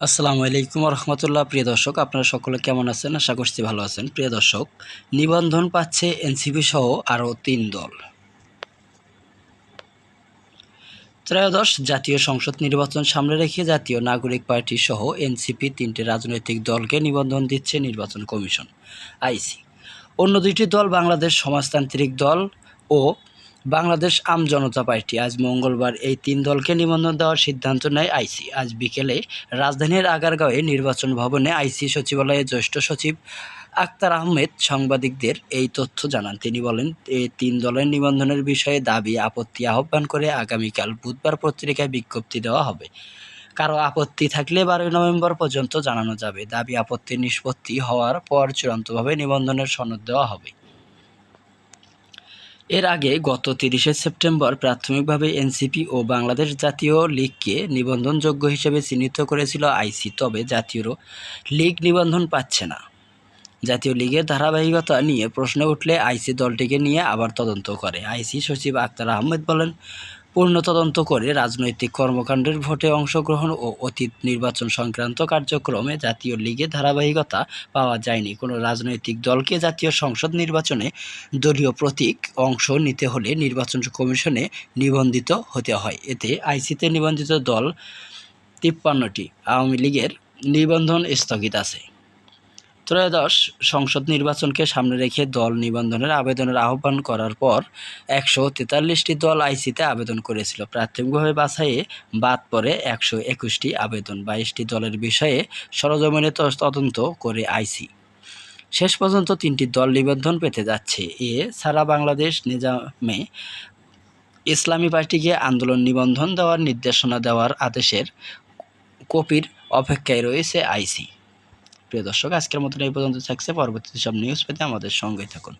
আসসালামু আলাইকুম রহমতুল্লাহ প্রিয় দর্শক, আপনারা সকলে কেমন আছেন? আশা করছি ভালো আছেন। প্রিয় দর্শক, নিবন্ধন পাচ্ছে এনসিপি সহ আরও তিন দল। ত্রয়োদশ জাতীয় সংসদ নির্বাচন সামনে রেখে জাতীয় নাগরিক পার্টি সহ এনসিপি তিনটি রাজনৈতিক দলকে নিবন্ধন দিচ্ছে নির্বাচন কমিশন, আইসি। অন্য দুইটি দল বাংলাদেশ সমাজতান্ত্রিক দল ও বাংলাদেশ আম জনতা পার্টি আজ মঙ্গলবার এই তিন দলকে নিবন্ধন দেওয়ার সিদ্ধান্ত নেয় আইসি। আজ বিকেলে রাজধানীর আগারগাঁওয়ে নির্বাচন ভবনে আইসি সচিবালয়ের জ্যেষ্ঠ সচিব আক্তার আহমেদ সাংবাদিকদের এই তথ্য জানান। তিনি বলেন এই তিন দলের নিবন্ধনের বিষয়ে দাবি, আপত্তি আহ্বান করে আগামীকাল বুধবার পত্রিকায় বিজ্ঞপ্তি দেওয়া হবে। কারও আপত্তি থাকলে বারোই নভেম্বর পর্যন্ত জানানো যাবে। দাবি আপত্তি নিষ্পত্তি হওয়ার পর চূড়ান্তভাবে নিবন্ধনের সনদ দেওয়া হবে। এর আগে গত তিরিশে সেপ্টেম্বর প্রাথমিকভাবে এনসিপি ও বাংলাদেশ জাতীয় লীগকে নিবন্ধনযোগ্য হিসেবে চিহ্নিত করেছিল আইসি, তবে জাতীয় লীগ নিবন্ধন পাচ্ছে না। জাতীয় লীগের ধারাবাহিকতা নিয়ে প্রশ্ন উঠলে আইসি দলটিকে নিয়ে আবার তদন্ত করে। আইসি সচিব আক্তার আহমেদ বলেন পূর্ণ তদন্ত করে রাজনৈতিক কর্মকাণ্ডের ভোটে অংশগ্রহণ ও অতীত নির্বাচন সংক্রান্ত কার্যক্রমে জাতীয় লীগের ধারাবাহিকতা পাওয়া যায়নি। কোনো রাজনৈতিক দলকে জাতীয় সংসদ নির্বাচনে দলীয় প্রতীক অংশ নিতে হলে নির্বাচন কমিশনে নিবন্ধিত হতে হয়। এতে আইসিতে নিবন্ধিত দল তিপ্পান্নটি। আওয়ামী লীগের নিবন্ধন স্থগিত আছে। ত্রয়োদশ সংসদ নির্বাচনকে সামনে রেখে দল নিবন্ধনের আবেদনের আহ্বান করার পর একশো তেতাল্লিশটি দল আইসিতে আবেদন করেছিল। প্রাথমিকভাবে বাছাইয়ে বাদ পড়ে একশো একুশটি আবেদন, বাইশটি দলের বিষয়ে সরজমিনে তদন্ত করে আইসি। শেষ পর্যন্ত তিনটি দল নিবন্ধন পেতে যাচ্ছে। এ সারা বাংলাদেশ নিজামে ইসলামী পার্টিকে আন্দোলন নিবন্ধন দেওয়ার নির্দেশনা দেওয়ার আদেশের কপির অপেক্ষায় রয়েছে আইসি। প্রিয় দর্শক আজকের মতো এই পর্যন্ত। থাকছে পরবর্তী সব নিউজ পেতে আমাদের সঙ্গেই থাকুন।